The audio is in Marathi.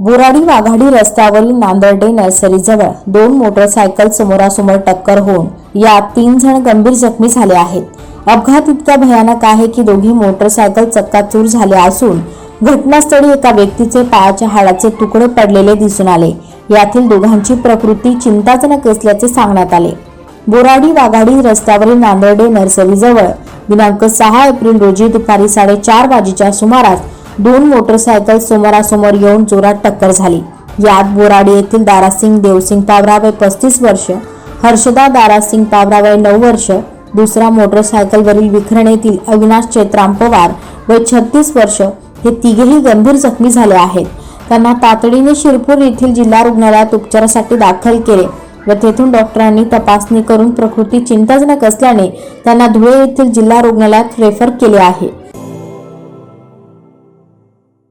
बोराडी वाघाडी रस्त्यावरील नांदर्डे नर्सरीजवळ दोन मोटरसायकल समोरासमोर टक्कर होऊन यात तीन जण गंभीर जखमी झाले आहेत. अपघात इतका भयानक आहे की दोघी मोटरसायकल चक्काचूर झाल्या असून घटनास्थळी एका व्यक्तीचे पायाच्या हाडाचे तुकडे पडलेले दिसून आले. यातील दोघांची प्रकृती चिंताजनक असल्याचे सांगण्यात आले. बोराडी वाघाडी रस्त्यावरील नांदर्डे नर्सरीजवळ दिनांक सहा एप्रिल रोजी दुपारी साडेचार वाजेच्या सुमारास दोन मोटरसायकल समोरासमोर येऊन जोरात टक्कर झाली. यात बोराडी येथील दारासिंग देवसिंग पावरावे पस्तीस वर्ष हर्षदा दारासिंग पावरावे नऊ वर्ष दुसरा मोटरसायकलवरील विखरण येथील अविनाश चेत्राम पवार व छत्तीस वर्ष हे तिघेही गंभीर जखमी झाले आहेत. त्यांना तातडीने शिरपूर येथील जिल्हा रुग्णालयात उपचारासाठी दाखल केले व तेथून डॉक्टरांनी तपासणी करून प्रकृती चिंताजनक असल्याने त्यांना धुळे येथील जिल्हा रुग्णालयात रेफर केले आहे.